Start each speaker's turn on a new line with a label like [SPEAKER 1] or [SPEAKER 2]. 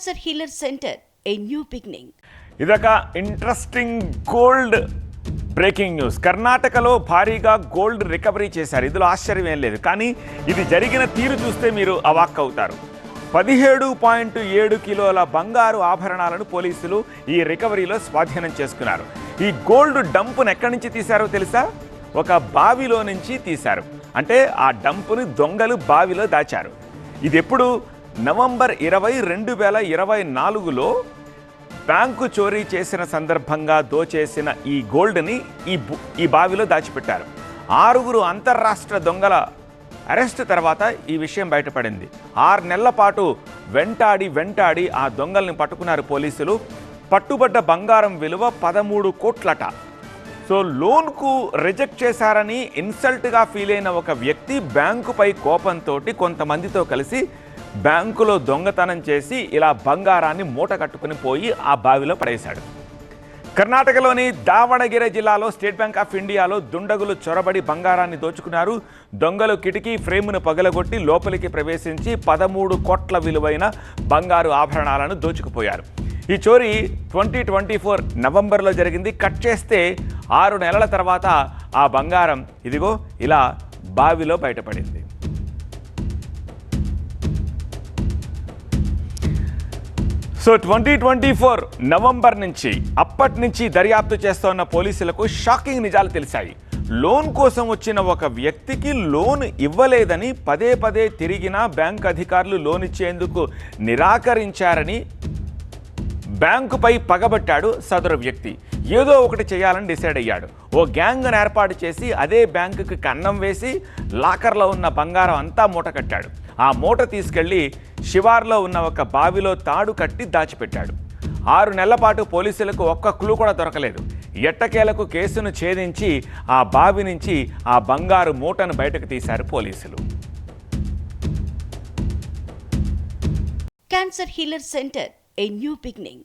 [SPEAKER 1] Cancer healer centre a new beginning
[SPEAKER 2] ఇదొక interesting gold breaking news కర్ణాటకలో భారీగా gold recovery చేశారు. ఇందులో ఆశ్చర్యం ఏం లేదు. కానీ ఇది జరిగిన తీరు చూస్తే మీరు అవాక్ అవుతారు పదిహేడు పాయింట్ ఏడు కిలోల బంగారు ఆభరణాలను పోలీసులు ఈ రికవరీలో స్వాధీనం చేసుకున్నారు. ఈ గోల్డ్ డంపును ఎక్కడి నుంచి తీశారో తెలుసా? ఒక బావిలో నుంచి తీశారు. అంటే ఆ డంపుని దొంగలు బావిలో దాచారు. ఇది ఎప్పుడు? నవంబర్ ఇరవై రెండు వేల ఇరవై నాలుగులో బ్యాంకు చోరీ చేసిన సందర్భంగా దోచేసిన ఈ గోల్డ్ని ఈ బు- ఈ బావిలో దాచిపెట్టారు. ఆరుగురు అంతర్రాష్ట్ర దొంగల అరెస్ట్ తర్వాత ఈ విషయం బయటపడింది. ఆరు నెలల పాటు వెంటాడి వెంటాడి ఆ దొంగల్ని పట్టుకున్నారు పోలీసులు. పట్టుబడ్డ బంగారం విలువ పదమూడు కోట్లట. సో లోన్కు రిజెక్ట్ చేశారని ఇన్సల్ట్గా ఫీల్ అయిన ఒక వ్యక్తి బ్యాంకుపై కోపంతో కొంతమందితో కలిసి బ్యాంకులో దొంగతనం చేసి ఇలా బంగారాన్ని మూట కట్టుకుని పోయి ఆ బావిలో పడేశాడు. కర్ణాటకలోని దావణగిరి జిల్లాలో స్టేట్ బ్యాంక్ ఆఫ్ ఇండియాలో దుండగులు చొరబడి బంగారాన్ని దోచుకున్నారు. దొంగలు కిటికీ ఫ్రేమును పగలగొట్టి లోపలికి ప్రవేశించి పదమూడు కోట్ల విలువైన బంగారు ఆభరణాలను దోచుకుపోయారు. ఈ చోరీ ట్వంటీ ట్వంటీ ఫోర్ నవంబర్లో జరిగింది. కట్ చేస్తే ఆరు నెలల తర్వాత ఆ బంగారం ఇదిగో ఇలా బావిలో బయటపడింది. So twenty twenty four November నుంచి అప్పటి నుంచి దర్యాప్తు చేస్తున్న పోలీసులకు షాకింగ్ నిజాలు తెలిసాయి లోన్ కోసం వచ్చిన ఒక వ్యక్తికి లోన్ ఇవ్వలేదని పదే పదే తిరిగినా బ్యాంక్ అధికారులు లోన్ ఇచ్చేందుకు నిరాకరించారని బ్యాంకుపై పగబట్టాడు సదరు వ్యక్తి. ఏదో ఒకటి చేయాలని డిసైడ్ అయ్యాడు. ఓ గ్యాంగ్ను ఏర్పాటు చేసి అదే బ్యాంకుకి కన్నం వేసి లాకర్లో ఉన్న బంగారం అంతా మూట కట్టాడు. ఆ మూట తీసుకెళ్ళి శివార్లో ఉన్న ఒక బావిలో తాడు కట్టి దాచిపెట్టాడు. ఆరు నెలల పాటు పోలీసులకు ఒక్క క్లూ కూడా దొరకలేదు. ఎట్టకేలకు కేసును ఛేదించి ఆ బావి నుంచి ఆ బంగారు మూటను బయటకు తీశారు పోలీసులు.
[SPEAKER 1] Cancer healer centre a new beginning.